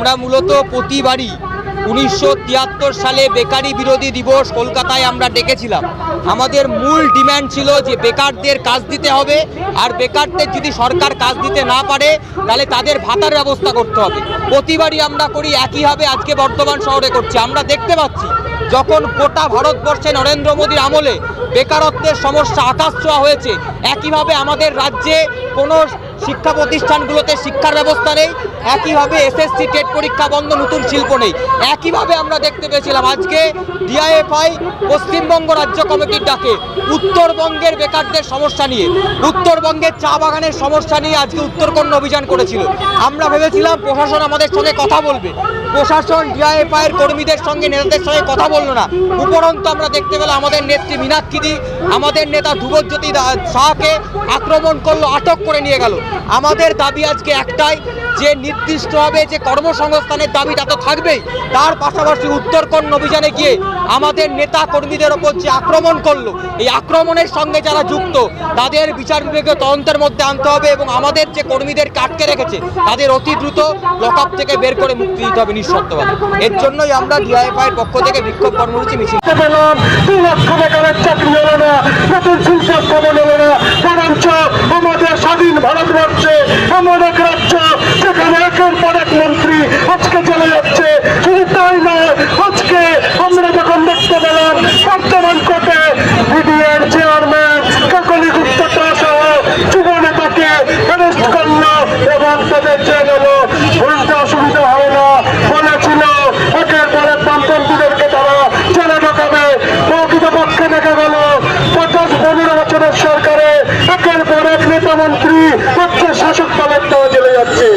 আমরা মূলত প্রতিবারই উনিশশো তিয়াত্তর সালে বেকারি বিরোধী দিবস কলকাতায় আমরা ডেকেছিলাম। আমাদের মূল ডিমান্ড ছিল যে বেকারদের কাজ দিতে হবে, আর বেকারদের যদি সরকার কাজ দিতে না পারে, তাহলে তাদের ভাতার ব্যবস্থা করতে হবে। প্রতিবারই আমরা করি একইভাবে আজকে বর্ধমান শহরে করছি। আমরা দেখতে পাচ্ছি, যখন গোটা ভারতবর্ষে নরেন্দ্র মোদীর আমলে বেকারত্বের সমস্যা আকাশ ছোঁয়া হয়েছে, একইভাবে আমাদের রাজ্যে কোনো শিক্ষা প্রতিষ্ঠানগুলোতে শিক্ষার ব্যবস্থা নেই, একইভাবে এসএসসি টেট পরীক্ষা বন্ধ, নতুন শিল্প নেই। একইভাবে আমরা দেখতে পেয়েছিলাম আজকে ডিআইএফআই পশ্চিমবঙ্গ রাজ্য কমিটির ডাকে, উত্তরবঙ্গের বেকারদের সমস্যা নিয়ে, উত্তরবঙ্গের চা বাগানের সমস্যা নিয়ে আজকে উত্তরকন্যা অভিযান করেছিল। আমরা ভেবেছিলাম প্রশাসন আমাদের সঙ্গে কথা বলবে। প্রশাসন ডিআইএফআই এর কর্মীদের সঙ্গে, নেতাদের সঙ্গে কথা বলল না। উপরন্তু আমরা দেখতে পেলাম আমাদের নেত্রী মীনাক্ষীদি আমাদের নেতা ধ্রুবজ্যোতি দা- শাহকে আক্রমণ করল, আটক করে নিয়ে গেল। আমাদের দাবি আজকে একটাই যে নির্দিষ্টভাবে যে কর্মসংস্থানের দাবিটা তো থাকবেই। তার পাশাপাশি উত্তরকন্যা অভিযানে গিয়ে আমাদের নেতা কর্মীদের ওপর যে আক্রমণ করল এই আক্রমণের সঙ্গে যারা যুক্ত তাদের বিচার বিভাগীয় তদন্তের মধ্যে আনতে হবে এবং আমাদের যে কর্মীদেরকে আটকে রেখেছে তাদের অতি দ্রুত লকআপ থেকে বের করে মুক্তি দিতে হবে নিঃশর্তভাবে। এর জন্যই আমরা ডিআইএফআই এর পক্ষ থেকে বিক্ষোভ কর্মসূচি মিছিল পেলাম দুই লক্ষ বেকারের চাকরি হলো না নতুন শিল্প স্থাপন হলো না বরঞ্চ আমাদের স্বাধীন ভারতবর্ষে এমন এক রাজ্য যেখানে একের পর এক মন্ত্রী যাচ্ছে শুধু তাই নয় আজকে আমরা যখন দেখতে পেলাম, বর্তমান কোর্টে বিডিএর চেয়ারম্যান কাকলি গুপ্তটা সহ যুব অ্যারেস্ট করল এবং তাদের চেয়ে গেল বলতে অসুবিধা হয় না বলেছিল একের পর বামপন্থীদেরকে তারা জেলে ঢোকাবে। প্রকৃত পক্ষে দেখা গেল, পঞ্চাশ পনেরো বছরের সরকারে একের পর এক নেতা মন্ত্রী রাজ্যের শাসক দলের দেওয়া চলে যাচ্ছে।